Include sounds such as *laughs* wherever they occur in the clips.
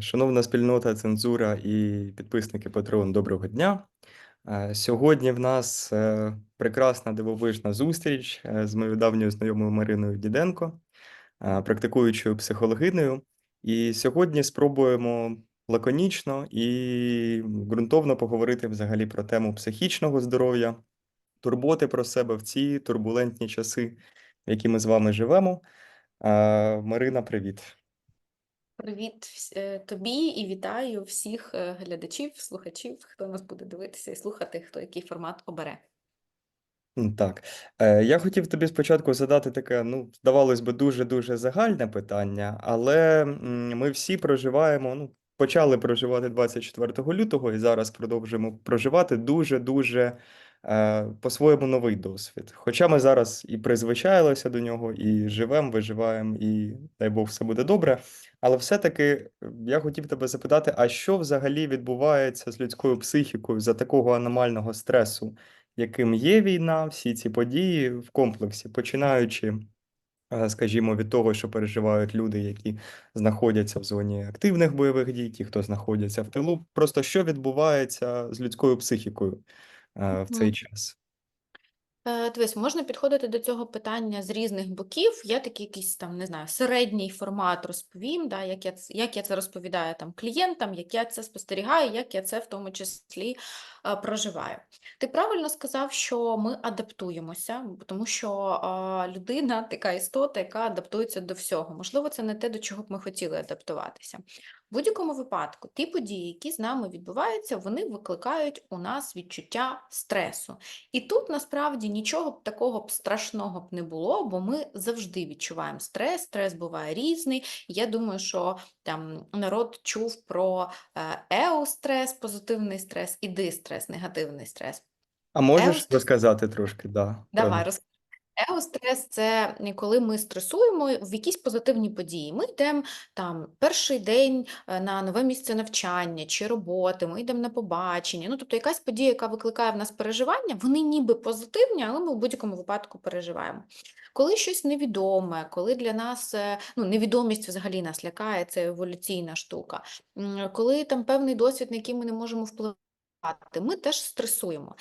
Шановна спільнота, цензура і підписники Patreon, доброго дня. Е, Сьогодні в нас е, прекрасна дивовижна зустріч е, з моєю давньою знайомою Мариною Діденко, практикуючою психологинею. І сьогодні спробуємо лаконічно і ґрунтовно поговорити взагалі про тему психічного здоров'я, турботи про себе в ці турбулентні часи, в які ми з вами живемо. Марина, привіт. Привіт е, тобі і вітаю всіх е, глядачів, слухачів, хто нас буде дивитися і слухати, хто який формат обере. Так, Е, я хотів тобі спочатку задати таке, ну, здавалось би, дуже-дуже загальне питання, але ми всі проживаємо, ну, почали проживати 24 лютого і зараз продовжуємо проживати дуже-дуже по-своєму новий досвід. Хоча ми зараз і призвичаїлися до нього, і живемо, виживаємо, і дай Бог, все буде добре. Але все-таки е, я хотів тебе запитати, а що взагалі відбувається з людською психікою за такого аномального стресу? яким є війна, всі ці події в комплексі, починаючи, е, скажімо, від того, що переживають люди, які знаходяться в зоні активних бойових дій, ті, хто знаходяться в тилу. Просто що відбувається з людською психікою е, в цей Мгм. час? Е, Дивись, можна підходити до цього питання з різних боків. Я такий якийсь там, не знаю, середній формат розповім, да, як я, ц- як я це розповідаю там клієнтам, як я це спостерігаю, як я це в тому числі е, проживаю. Ти правильно сказав, що ми адаптуємося, бо тому що е, людина така істота, яка адаптується до всього. Можливо, це не те, до чого б ми хотіли адаптуватися. В будь-якому випадку, ті події, які з нами відбуваються, вони викликають у нас відчуття стресу. І тут насправді нічого б такого б страшного б не було, бо ми завжди відчуваємо стрес. Стрес буває різний. Я думаю, що там народ чув про еустрес, позитивний стрес, і дистрес, негативний стрес. А можеш Еустрес, розказати трошки, да, давай них? Роз... Еострес це коли ми стресуємо в якісь позитивні події. Ми йдемо там перший день е, на нове місце навчання чи роботи, ми йдемо на побачення. Ну, тобто якась подія, яка викликає в нас переживання, вони ніби позитивні, але ми в будь-якому випадку переживаємо. Коли щось невідоме, коли для нас е, ну, невідомість взагалі нас лякає, це еволюційна штука. Коли там певний досвід, на який ми не можемо впливати, ми теж стресуємо.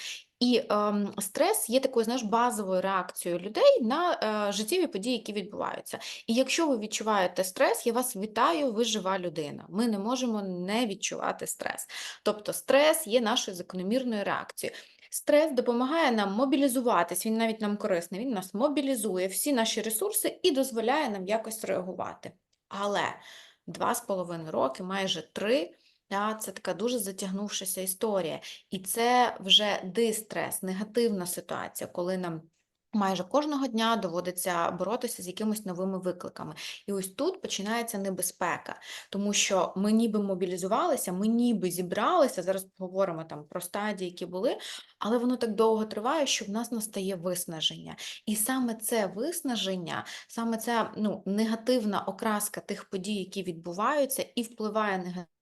І ем, стрес є такою, знаєш, базовою реакцією людей на е, життєві події, які відбуваються. І якщо ви відчуваєте стрес, я вас вітаю, ви жива людина. Ми не можемо не відчувати стрес. Тобто стрес є нашою закономірною реакцією. Стрес допомагає нам мобілізуватись, він навіть нам корисний, він нас мобілізує всі наші ресурси і дозволяє нам якось реагувати. Але два з половиною роки, майже три. Та, це така дуже затягнувшася історія. І це вже дистрес, негативна ситуація, коли нам майже кожного дня доводиться боротися з якимись новими викликами. І ось тут починається небезпека, тому що ми ніби мобілізувалися, ми ніби зібралися. Зараз поговоримо там про стадії, які були, але воно так довго триває, що в нас настає виснаження. І саме це виснаження, саме ця ну, негативна окраска тих подій, які відбуваються, і впливає негативно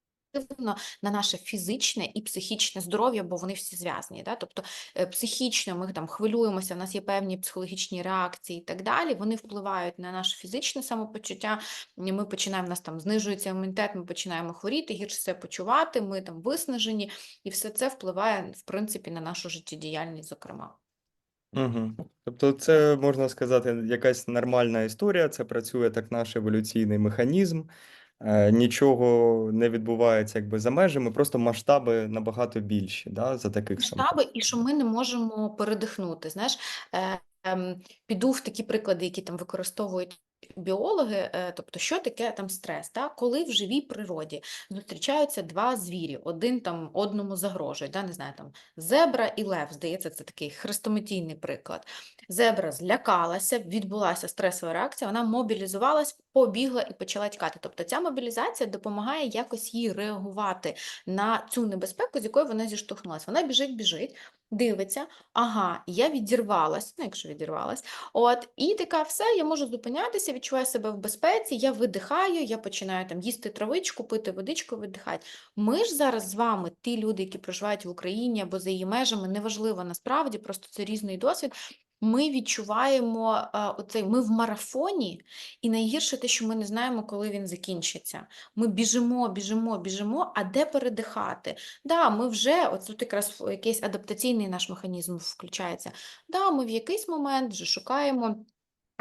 на наше фізичне і психічне здоров'я, бо вони всі зв'язані. Да? Тобто е, психічно ми там хвилюємося, в нас є певні психологічні реакції і так далі. Вони впливають на наше фізичне самопочуття. Ми починаємо, нас там знижується імунітет, ми починаємо хворіти, гірше себе почувати, ми там виснажені, і все це впливає в принципі на нашу життєдіяльність, зокрема. Угу. Тобто, це можна сказати, якась нормальна історія, це працює так наш еволюційний механізм. Е, Нічого не відбувається якби за межами, просто масштаби набагато більші, да, за таких самих. і що ми не можемо передихнути. Знаєш, е, е, піду в такі приклади, які там використовують біологи, е, тобто, що таке там стрес? Да? Коли в живій природі зустрічаються два звірі, один там одному загрожує, да? не знаю, там зебра і лев, здається, це такий хрестоматійний приклад. Зебра злякалася, відбулася стресова реакція, вона мобілізувалась, побігла і почала тікати. Тобто ця мобілізація допомагає якось їй реагувати на цю небезпеку, з якою вона зіштовхнулася. Вона біжить, біжить, дивиться, ага, я відірвалась, ну якщо відірвалась, от, і така, все, я можу зупинятися, відчуваю себе в безпеці, я видихаю, я починаю там їсти травичку, пити водичку, видихати. Ми ж зараз з вами, ті люди, які проживають в Україні або за її межами, неважливо насправді, просто це різний досвід. Ми відчуваємо е, оцей, ми в марафоні, і найгірше те, що ми не знаємо, коли він закінчиться. Ми біжимо, біжимо, біжимо, а де передихати? Да, ми вже, от тут якраз якийсь адаптаційний наш механізм включається. Да, ми в якийсь момент вже шукаємо.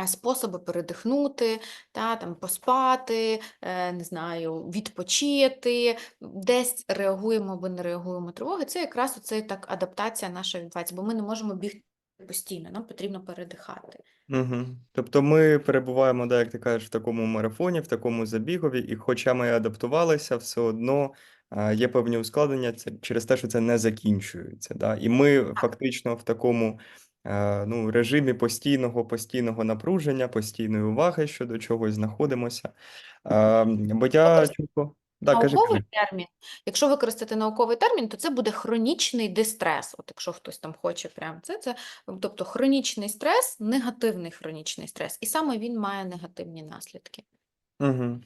е, Способи передихнути, та, там, поспати, е, не знаю, відпочити, десь реагуємо або не реагуємо тривоги. Це якраз оце так адаптація наша відбувається, бо ми не можемо бігти постійно, нам потрібно передихати. Угу. Тобто ми перебуваємо, да, як ти кажеш, в такому марафоні, в такому забігові, і хоча ми адаптувалися, все одно а, є певні ускладнення це через те, що це не закінчується. Да? І ми фактично в такому е, ну, режимі постійного, постійного напруження, постійної уваги щодо чогось знаходимося. А, бо я чітко. Да, кажи, Науковий кажи. термін, якщо використати науковий термін, то це буде хронічний дистрес. От якщо хтось там хоче прям це, це тобто хронічний стрес, негативний хронічний стрес, і саме він має негативні наслідки. Угу.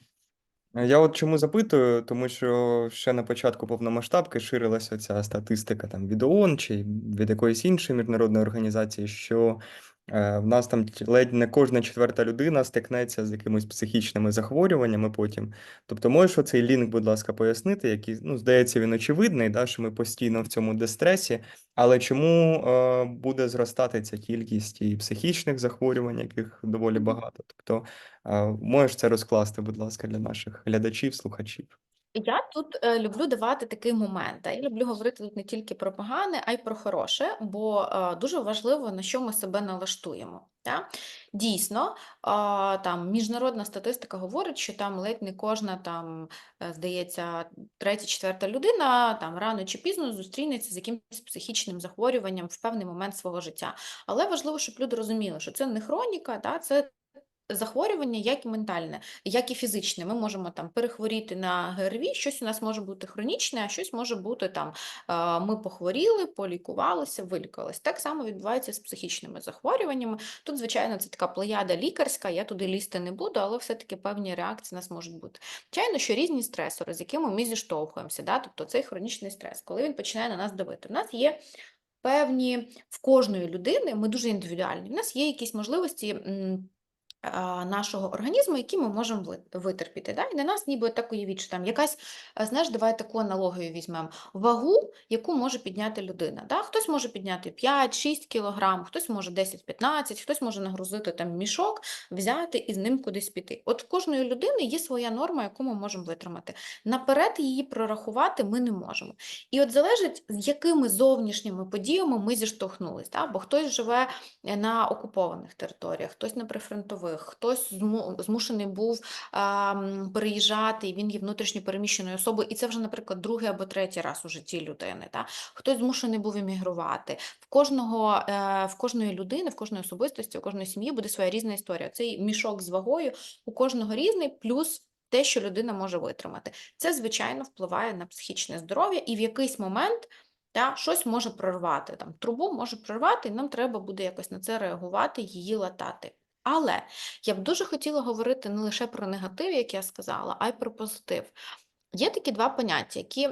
Я от чому запитую, тому що ще на початку повномасштабки ширилася ця статистика там від ООН чи від якоїсь іншої міжнародної організації, що в нас там ледь не кожна четверта людина стикнеться з якимись психічними захворюваннями потім. Тобто, можеш оцей лінк, будь ласка, пояснити, який, ну, здається, він очевидний, да, що ми постійно в цьому дистресі, але чому е, буде зростати ця кількість і психічних захворювань, яких доволі багато? Тобто, а, Можеш це розкласти, будь ласка, для наших глядачів, слухачів. Я тут е, люблю давати такий момент. Я люблю говорити тут не тільки про погане, а й про хороше, бо е, дуже важливо, на що ми себе налаштуємо. Та? Дійсно, а, там міжнародна статистика говорить, що там ледь не кожна там, е, здається, третя, четверта людина там рано чи пізно зустрінеться з якимось психічним захворюванням в певний момент свого життя. Але важливо, щоб люди розуміли, що це не хроніка, та, це захворювання, як і ментальне, як і фізичне. Ми можемо там перехворіти на ГРВІ, щось у нас може бути хронічне, а щось може бути там ми похворіли, полікувалися, вилікувалися. Так само відбувається з психічними захворюваннями. Тут, звичайно, це така плеяда лікарська, я туди лізти не буду, але все-таки певні реакції у нас можуть бути. Звичайно, що різні стресори, з якими ми зіштовхуємося, да? тобто цей хронічний стрес, коли він починає на нас давити. У нас є певні в кожної людини, ми дуже індивідуальні. У нас є якісь можливості. Нашого організму, які ми можемо витерпіти. Да? І на нас ніби так уявіть, що там якась, знаєш, давай таку аналогію візьмемо, вагу, яку може підняти людина. Да? Хтось може підняти 5-6 кілограм, хтось може 10-15, хтось може нагрузити там мішок, взяти і з ним кудись піти. От в кожної людини є своя норма, яку ми можемо витримати. Наперед її прорахувати ми не можемо. І от залежить, з якими зовнішніми подіями ми зіштовхнулись. Да? Бо хтось живе е, на окупованих територіях, хтось на прифронтових, хтось змушений був переїжджати, і він є внутрішньо переміщеною особою, і це вже, наприклад, другий або третій раз у житті людини. Та? Хтось змушений був емігрувати. В кожного, е, в кожної людини, в кожної особистості, у кожної сім'ї буде своя різна історія. Цей мішок з вагою у кожного різний, плюс те, що людина може витримати. Це, звичайно, впливає на психічне здоров'я, і в якийсь момент та, щось може прорвати, там, трубу може прорвати, і нам треба буде якось на це реагувати, її латати. Але я б дуже хотіла говорити не лише про негатив, як я сказала, а й про позитив. Є такі два поняття, які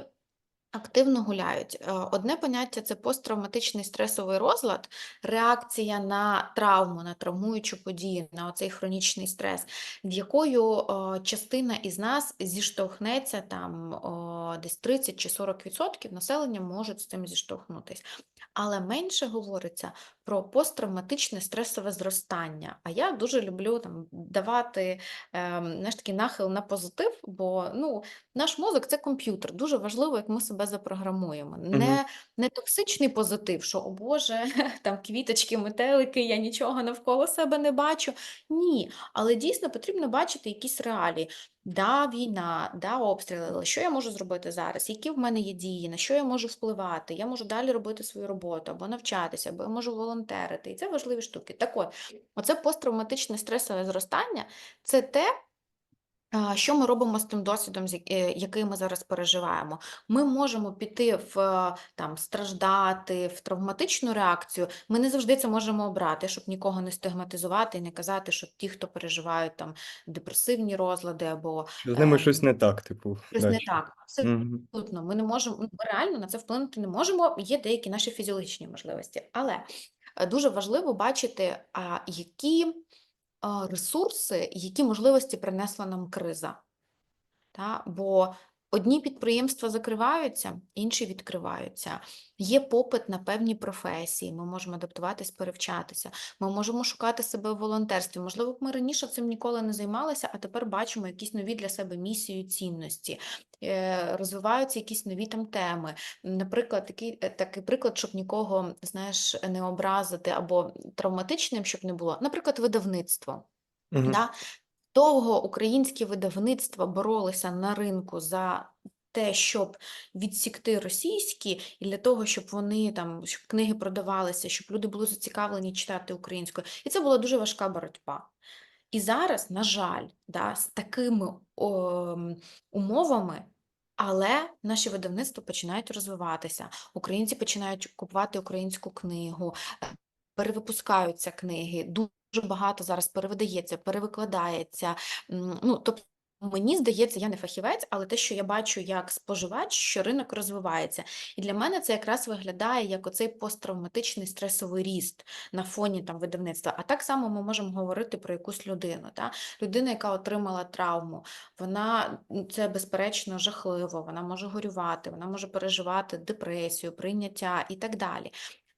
активно гуляють. Е, Одне поняття це посттравматичний стресовий розлад, реакція на травму, на травмуючу подію, на оцей хронічний стрес, в якою е, частина із нас зіштовхнеться там десь 30 чи 40% населення можуть з цим зіштовхнутись. Але менше говориться про посттравматичне стресове зростання. А я дуже люблю там давати ем, знаєш, такий нахил на позитив, бо ну, наш мозок це комп'ютер. Дуже важливо, як ми себе запрограмуємо. Не, не токсичний позитив, що о Боже, *laughs* там квіточки, метелики, я нічого навколо себе не бачу. Ні, але дійсно потрібно бачити якісь реалії. Да, війна, да, обстріли, але що я можу зробити зараз? Які в мене є дії, на що я можу впливати? Я можу далі робити свою роботу, або навчатися, або я можу волонтерити. І це важливі штуки. Так от, оце посттравматичне стресове зростання це те, Що ми робимо з тим досвідом, е, який ми зараз переживаємо? Ми можемо піти в е, там страждати, в травматичну реакцію. Ми не завжди це можемо обрати, щоб нікого не стигматизувати і не казати, що ті, хто переживають там депресивні розлади або з ними щось ем, не так, типу. щось да, не так. Абсолютно, ми не можемо, ми реально на це вплинути не можемо. Є деякі наші фізіологічні можливості. Але е, дуже важливо бачити, а які ресурси, які можливості принесла нам криза. Та? Бо одні підприємства закриваються, інші відкриваються. Є попит на певні професії, ми можемо адаптуватись, перевчатися, ми можемо шукати себе в волонтерстві. Можливо, ми раніше цим ніколи не займалися, а тепер бачимо якісь нові для себе місії, цінності, Е, розвиваються якісь нові там теми. Наприклад, такий, е, такий приклад, щоб нікого, знаєш, не образити або травматичним, щоб не було. Наприклад, видавництво. Мгм. Да? Довго українські видавництва боролися на ринку за те, щоб відсікти російські, і для того, щоб вони там, щоб книги продавалися, щоб люди були зацікавлені читати українською. І це була дуже важка боротьба. І зараз, на жаль, да, з такими о, умовами, але наші видавництва починають розвиватися. Українці починають купувати українську книгу, перевипускаються книги. Дуже багато зараз перевидається, перевикладається. Ну, тобто, мені здається, я не фахівець, але те, що я бачу як споживач, що ринок розвивається. І для мене це якраз виглядає як оцей посттравматичний стресовий ріст на фоні там видавництва. А так само ми можемо говорити про якусь людину. Та? Людина, яка отримала травму, вона це безперечно жахливо, вона може горювати, вона може переживати депресію, прийняття і так далі.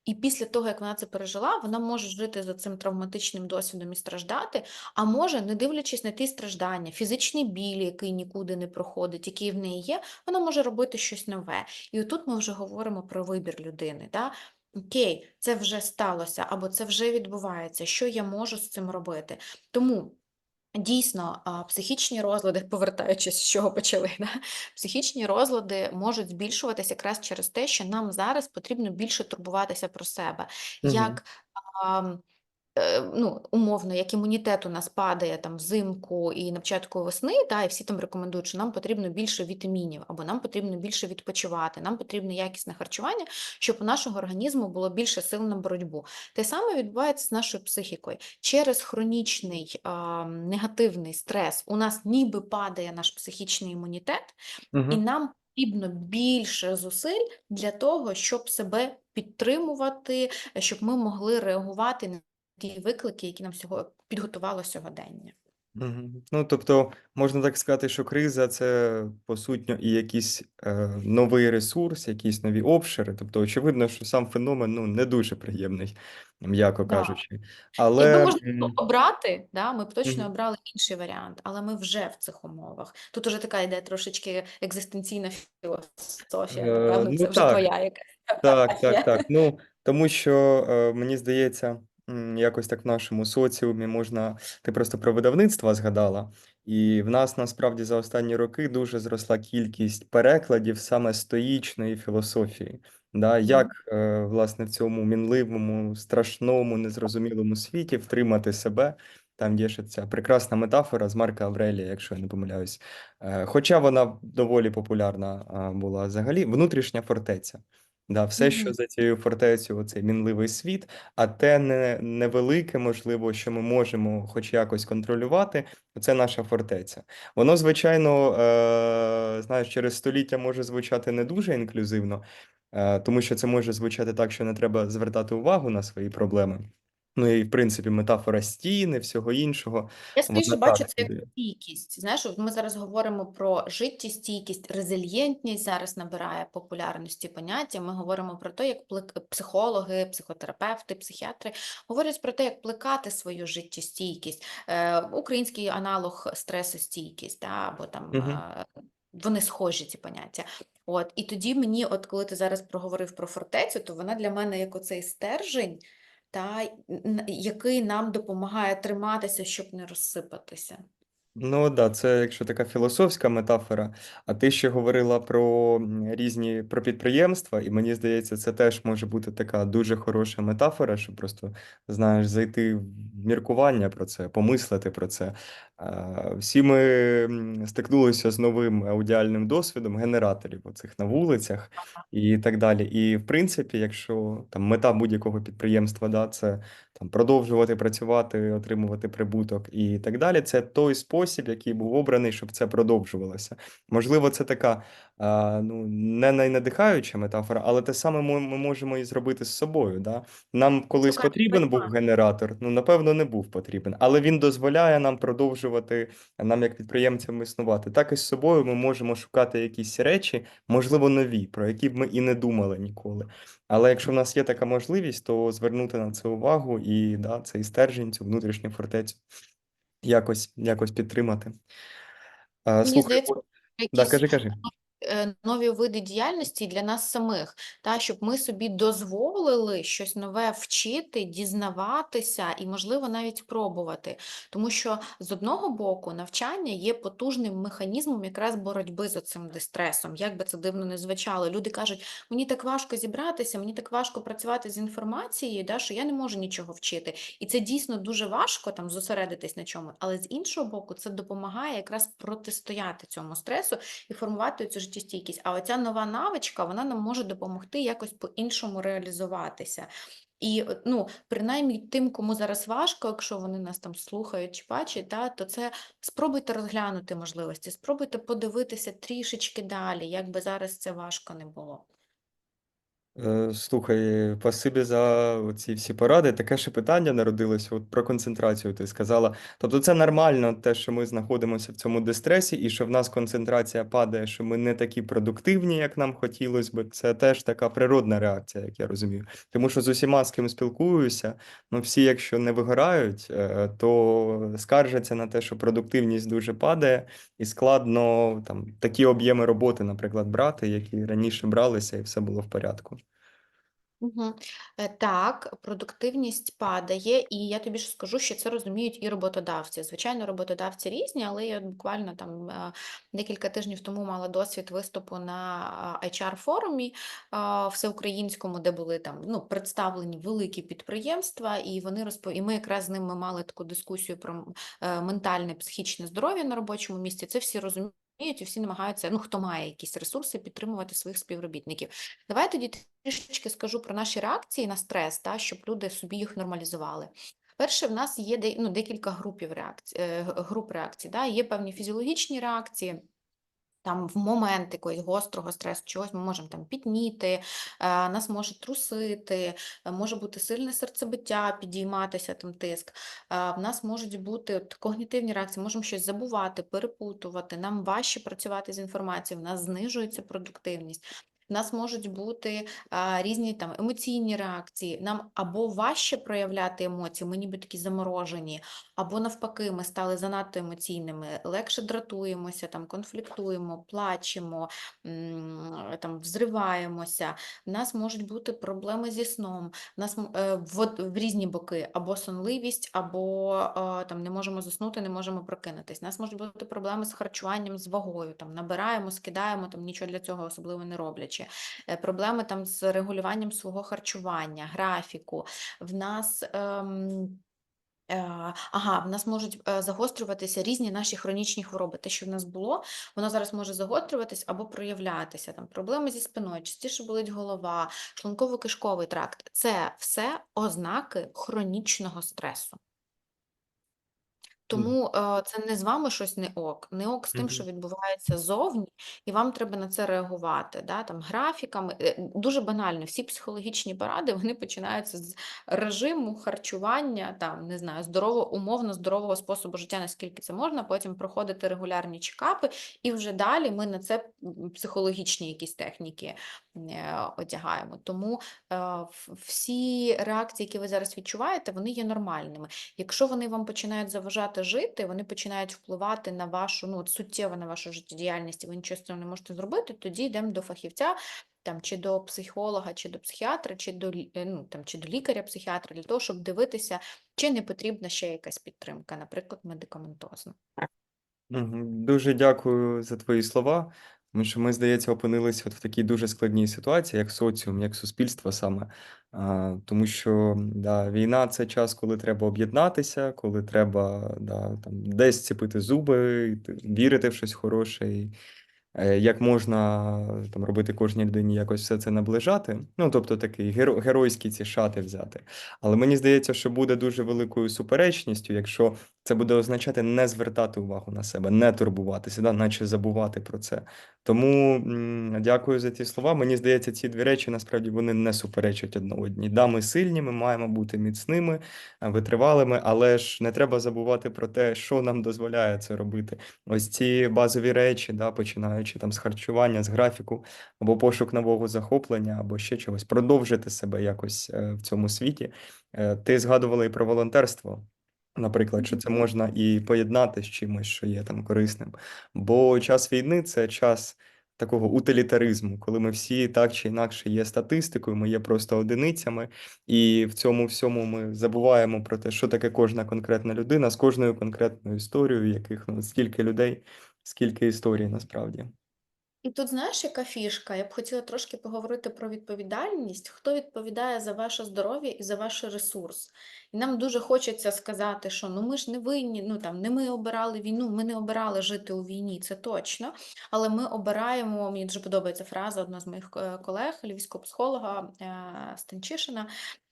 І після того, як вона це пережила, вона може жити за цим травматичним досвідом і страждати, а може, не дивлячись на ті страждання, фізичний біль, який нікуди не проходить, який в неї є, вона може робити щось нове. І отут ми вже говоримо про вибір людини. Да? Окей, це вже сталося, або це вже відбувається. Що я можу з цим робити? Тому. Дійсно, психічні розлади, *laughs* повертаючись, з чого почали, да? психічні розлади можуть збільшуватися якраз через те, що нам зараз потрібно більше турбуватися про себе. Угу. Як ну, умовно, як імунітет у нас падає там взимку і на початку весни, да, і всі там рекомендують, що нам потрібно більше вітамінів, або нам потрібно більше відпочивати, нам потрібно якісне харчування, щоб у нашого організму було більше сил на боротьбу. Те саме відбувається з нашою психікою. Через хронічний а, негативний стрес у нас ніби падає наш психічний імунітет, і нам потрібно більше зусиль для того, щоб себе підтримувати, е, щоб ми могли реагувати на ті виклики, які нам сього... підготувало сьогодення. Ну, тобто, можна так сказати, що криза це по сутньо і якийсь е, новий ресурс, якісь нові обшири. Тобто, очевидно, що сам феномен ну, не дуже приємний, м'яко Да. кажучи. Якби Але можна було м, обрати, да, ми б точно обрали інший варіант, але ми вже в цих умовах. Тут уже така йде трошечки екзистенційна філософія, Е, ну це вже так, твоя якась Так, так, так. Ну, тому що е, мені здається, м, якось так в нашому соціумі можна. Ти просто про видавництва згадала, і в нас насправді за останні роки дуже зросла кількість перекладів саме стоїчної філософії. Да, як е, власне в цьому мінливому, страшному, незрозумілому світі втримати себе. Там є ще ця прекрасна метафора з Марка Аврелія, якщо я не помиляюсь. Е, Хоча вона доволі популярна була взагалі, внутрішня фортеця. Да, все, що Мгм. за цією фортецею, оцей мінливий світ, а те не, невелике, можливо, що ми можемо хоч якось контролювати, це наша фортеця. Воно, звичайно, е, знаєш, через століття може звучати не дуже інклюзивно, е, тому що це може звучати так, що не треба звертати увагу на свої проблеми. Ну і, в принципі, метафора стіни, всього іншого, Я скоріше бачу це як стійкість. Знаєш, ми зараз говоримо про життєстійкість, резильєнтність зараз набирає популярності поняття. Ми говоримо про те, як плик- психологи, психотерапевти, психіатри говорять про те, як плекати свою життєстійкість. Е, український аналог стресостійкість, да, або там е, вони схожі ці поняття. От і тоді мені, от коли ти зараз проговорив про фортецю, то вона для мене як оцей стержень, та який нам допомагає триматися, щоб не розсипатися. Ну да, це якщо така філософська метафора. А ти ще говорила про різні про підприємства, і мені здається, це теж може бути така дуже хороша метафора, щоб просто знаєш, зайти в міркування про це, помислити про це. Е, Всі ми стикнулися з новим аудіальним досвідом генераторів оцих на вулицях і так далі. І в принципі, якщо там мета будь-якого підприємства, да, це там продовжувати працювати, отримувати прибуток і так далі, це той спосіб, який був обраний, щоб це продовжувалося. Можливо, це така ну, не найнадихаюча метафора, але те саме ми, ми можемо і зробити з собою. Да? Нам колись Шукати потрібен був генератор, ну напевно, не був потрібен, але він дозволяє нам продовжувати нам, як підприємцям, існувати. Так і з собою ми можемо шукати якісь речі, можливо, нові, про які б ми і не думали ніколи. Але якщо в нас є така можливість, то звернути на це увагу і да, цей стержень, цю внутрішню фортецю якось, якось підтримати. Мені слухай, здається, да, якісь кажи, кажи. Е, нові види діяльності для нас самих, та, щоб ми собі дозволили щось нове вчити, дізнаватися і, можливо, навіть пробувати. Тому що з одного боку навчання є потужним механізмом якраз боротьби з цим дистресом. Як би це дивно не звучало. Люди кажуть, мені так важко зібратися, мені так важко працювати з інформацією, да, що я не можу нічого вчити. І це дійсно дуже важко там зосередитись на чому. Але з іншого боку, це допомагає якраз протистояти цьому стресу і формувати цю життєстійкість. А оця нова навичка, вона нам може допомогти якось по-іншому реалізуватися. І ну, принаймні тим, кому зараз важко, якщо вони нас там слухають чи бачать, та, то це спробуйте розглянути можливості, спробуйте подивитися трішечки далі, як би зараз це важко не було. Е, Слухай, спасибі за ці всі поради. Таке ще питання народилося от про концентрацію. Ти сказала. Тобто, це нормально, те, що ми знаходимося в цьому дистресі, і що в нас концентрація падає, що ми не такі продуктивні, як нам хотілося би. Це теж така природна реакція, як я розумію. Тому що з усіма, з ким спілкуюся, ну всі, якщо не вигорають, е, то скаржаться на те, що продуктивність дуже падає, і складно там такі об'єми роботи, наприклад, брати, які раніше бралися, і все було в порядку. Угу. Так, продуктивність падає, і я тобі ж скажу, що це розуміють і роботодавці. Звичайно, роботодавці різні, але я буквально там декілька тижнів тому мала досвід виступу на HR-форумі всеукраїнському, де були там ну, представлені великі підприємства, і вони розпов... і ми якраз з ними мали таку дискусію про м, е, ментальне, психічне здоров'я на робочому місці. Це всі розуміють. І всі намагаються, ну хто має якісь ресурси, підтримувати своїх співробітників. Давай тоді трішечки скажу про наші реакції на стрес, та, щоб люди собі їх нормалізували. Перше, в нас є ну, декілька групів реакцій, е, груп реакцій. Да? Є певні фізіологічні реакції. Там в момент якогось гострого стресу, чогось ми можемо там підніти, е, нас може трусити, е, може бути сильне серцебиття, підійматися там тиск. Е, В нас можуть бути от когнітивні реакції, можемо щось забувати, перепутувати, нам важче працювати з інформацією, в нас знижується продуктивність. В нас можуть бути а, різні там емоційні реакції. Нам або важче проявляти емоції, ми ніби такі заморожені, або навпаки, ми стали занадто емоційними, легше дратуємося, там конфліктуємо, плачемо, там взриваємося. В нас можуть бути проблеми зі сном. В нас е, в, в різні боки, або сонливість, або е, там не можемо заснути, не можемо прокинутись. У нас можуть бути проблеми з харчуванням, з вагою. Там набираємо, скидаємо, там нічого для цього особливо не роблячи. Е, Проблеми там з регулюванням свого харчування, графіку. В нас. Ем, Е, Ага, в нас можуть е, загострюватися різні наші хронічні хвороби. Те, що в нас було, воно зараз може загострюватись або проявлятися. Там проблеми зі спиною, частіше болить голова, шлунково-кишковий тракт. Це все ознаки хронічного стресу. Тому е, це не з вами щось не ок, не ок з тим, що відбувається зовні, і вам треба на це реагувати. Да? Там, графіками. Е, Дуже банально, всі психологічні поради *laughs* вони починаються з режиму харчування, там, не знаю, здорового, умовно здорового способу життя, наскільки це можна, потім проходити регулярні чекапи, і вже далі ми на це психологічні якісь техніки е, одягаємо. Тому е, всі реакції, які ви зараз відчуваєте, вони є нормальними. Якщо вони вам починають заважати жити, вони починають впливати на вашу, ну, от суттєво на вашу життєдіяльність, і ви нічого з цим не можете зробити, тоді йдемо до фахівця, там, чи до психолога, чи до психіатра, чи до, е, ну, там, чи до лікаря-психіатра, для того, щоб дивитися, чи не потрібна ще якась підтримка, наприклад, медикаментозна. Дуже дякую за твої слова. Тому що ми, здається, опинилися от в такій дуже складній ситуації, як соціум, як суспільство саме. А, тому що да, війна це час, коли треба об'єднатися, коли треба да, там, десь ціпити зуби, вірити в щось хороше. І, е, як можна там робити кожній людині якось все це наближати. Ну, тобто такий геро- геройські ці шати взяти. Але мені здається, що буде дуже великою суперечністю, якщо це буде означати не звертати увагу на себе, не турбуватися, да, наче забувати про це. Тому дякую за ті слова. Мені здається, ці дві речі насправді вони не суперечать одна одній. Да, ми сильні, ми маємо бути міцними, е, витривалими, але ж не треба забувати про те, що нам дозволяє це робити. Ось ці базові речі, да, починаючи там з харчування, з графіку, або пошук нового захоплення, або ще чогось, продовжити себе якось е, в цьому світі. Е, Ти згадувала і про волонтерство. Наприклад, що це можна і поєднати з чимось, що є там корисним. Бо час війни це час такого утилітаризму, коли ми всі так чи інакше є статистикою, ми є просто одиницями, і в цьому всьому ми забуваємо про те, що таке кожна конкретна людина з кожною конкретною історією, яких ну скільки людей, скільки історій насправді. І тут знаєш, яка фішка? Я б хотіла трошки поговорити про відповідальність. Хто відповідає за ваше здоров'я і за ваш ресурс? І нам дуже хочеться сказати, що ну ми ж не винні, ну там не ми обирали війну, ми не обирали жити у війні, це точно. Але ми обираємо, мені дуже подобається фраза одного з моїх е, колег, львівського психолога е, Станчишина.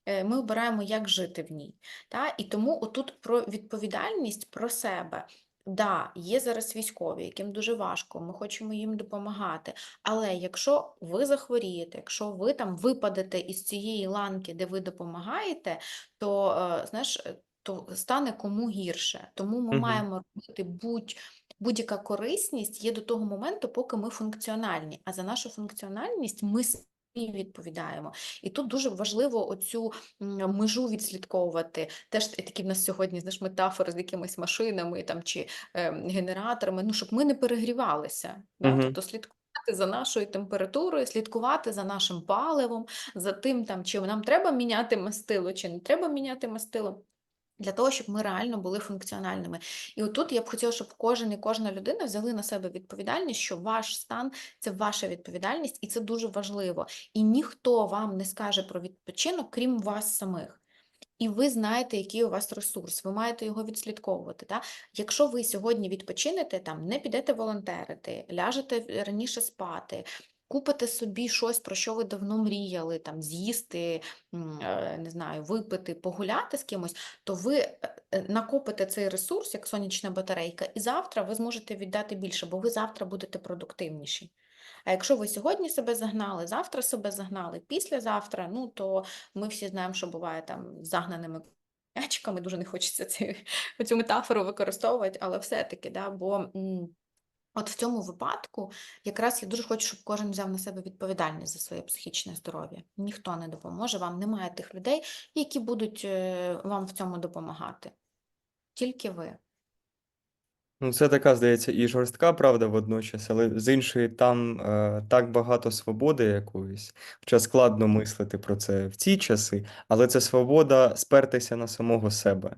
е, Ми обираємо, як жити в ній. Та? І тому отут про відповідальність про себе. Да, є зараз військові, яким дуже важко, ми хочемо їм допомагати. Але якщо ви захворієте, якщо ви там випадете із цієї ланки, де ви допомагаєте, то е, знаєш, е, то стане кому гірше. Тому ми Мгм. маємо робити будь, будь-яка корисність є до того моменту, поки ми функціональні. А за нашу функціональність ми відповідаємо. І тут дуже важливо оцю межу відслідковувати. Теж такі в нас сьогодні знаєш, метафори з якимись машинами там чи е, генераторами, ну щоб ми не перегрівалися. Да? Тобто слідкувати за нашою температурою, слідкувати за нашим паливом, за тим, там, чи нам треба міняти мастило, чи не треба міняти мастило. Для того, щоб ми реально були функціональними. І отут я б хотіла, щоб кожен і кожна людина взяли на себе відповідальність, що ваш стан це ваша відповідальність, і це дуже важливо. І ніхто вам не скаже про відпочинок, крім вас самих. І ви знаєте, який у вас ресурс, ви маєте його відслідковувати. Да? Якщо ви сьогодні відпочинете, там не підете волонтерити, ляжете раніше спати, купите собі щось, про що ви давно мріяли, там з'їсти, е, не знаю, випити, погуляти з кимось, то ви е, е, накопите цей ресурс, як сонячна батарейка, і завтра ви зможете віддати більше, бо ви завтра будете продуктивніші. А якщо ви сьогодні себе загнали, завтра себе загнали, післязавтра, ну то ми всі знаємо, що буває там з загнаними *laughs* м'ячиками, дуже не хочеться ці, цю метафору використовувати, але все-таки, да, бо от в цьому випадку якраз я дуже хочу, щоб кожен взяв на себе відповідальність за своє психічне здоров'я. Ніхто не допоможе вам, немає тих людей, які будуть е, вам в цьому допомагати. Тільки ви. Ну, це така, здається, і жорстка правда водночас, але з іншої, там е, так багато свободи якоїсь. Хоча складно мислити про це в ці часи, але це свобода спертися на самого себе.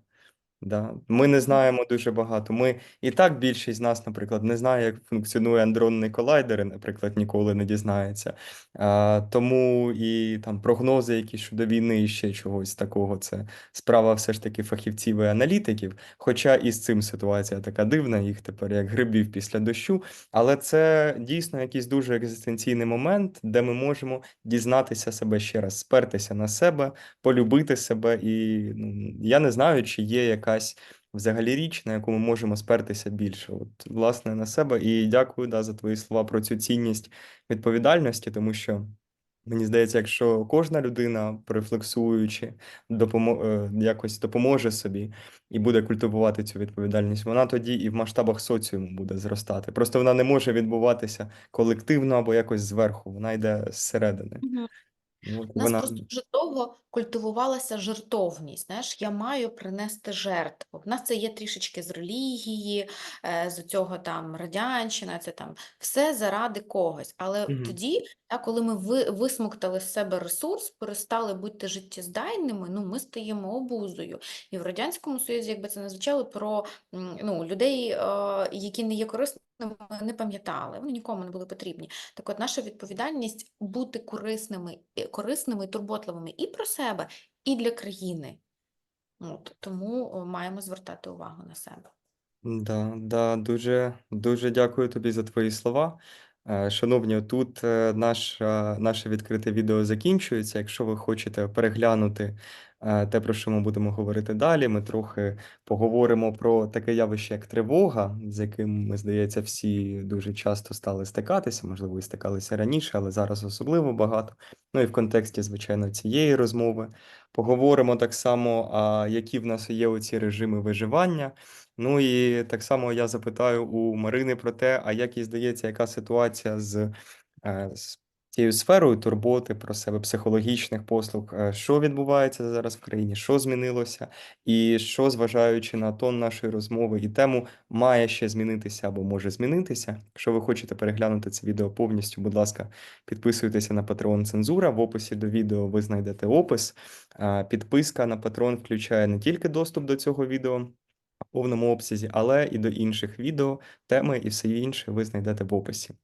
Да. Ми не знаємо дуже багато. Ми і так більшість з нас, наприклад, не знає, як функціонує андронний колайдер, і, наприклад, ніколи не дізнається. А, тому і там прогнози, які щодо війни і ще чогось такого, це справа все ж таки фахівців і аналітиків. Хоча і з цим ситуація така дивна, їх тепер як грибів після дощу. Але це дійсно якийсь дуже екзистенційний момент, де ми можемо дізнатися себе ще раз, спертися на себе, полюбити себе. І ну, я не знаю, чи є якась взагалі річ, на яку ми можемо спертися більше. От, власне, на себе. І дякую да, за твої слова про цю цінність відповідальності, тому що. Мені здається, якщо кожна людина, порефлексуючи, допомо... е, якось допоможе собі і буде культивувати цю відповідальність, вона тоді і в масштабах соціуму буде зростати. Просто вона не може відбуватися колективно або якось зверху, вона йде зсередини. Ну, У нас вона просто дуже довго культивувалася жертовність. Знаєш, я маю принести жертву. В нас це є трішечки з релігії, е, з цього там радянщина, це там все заради когось. Але Мгм. тоді, та, коли ми висмоктали з себе ресурс, перестали бути життєздайними, ну ми стаємо обузою. І в Радянському Союзі, якби це не звучало, про ну, людей, е, які не є корисними. Не пам'ятали, вони нікому не були потрібні. Так от наша відповідальність бути корисними, корисними і турботливими і про себе, і для країни. От, тому маємо звертати увагу на себе. Да, да, дуже, дуже дякую тобі за твої слова. Е, Шановні, тут е, наша, наше відкрите відео закінчується. Якщо ви хочете переглянути е, те, про що ми будемо говорити далі, ми трохи поговоримо про таке явище, як тривога, з яким ми, здається, всі дуже часто стали стикатися. Можливо, і стикалися раніше, але зараз особливо багато. Ну і в контексті, звичайно, цієї розмови. Поговоримо так само, а які в нас є оці режими виживання. Ну і так само я запитаю у Марини про те, а як їй здається, яка ситуація з, е, цією сферою турботи про себе, психологічних послуг, е, що відбувається зараз в країні, що змінилося, і що, зважаючи на тон нашої розмови і тему, має ще змінитися або може змінитися. Якщо ви хочете переглянути це відео повністю, будь ласка, підписуйтеся на Patreon Цензура. В описі до відео ви знайдете опис. Е, Підписка на Patreon включає не тільки доступ до цього відео повному обсязі, але і до інших відео, теми і все інше ви знайдете в описі.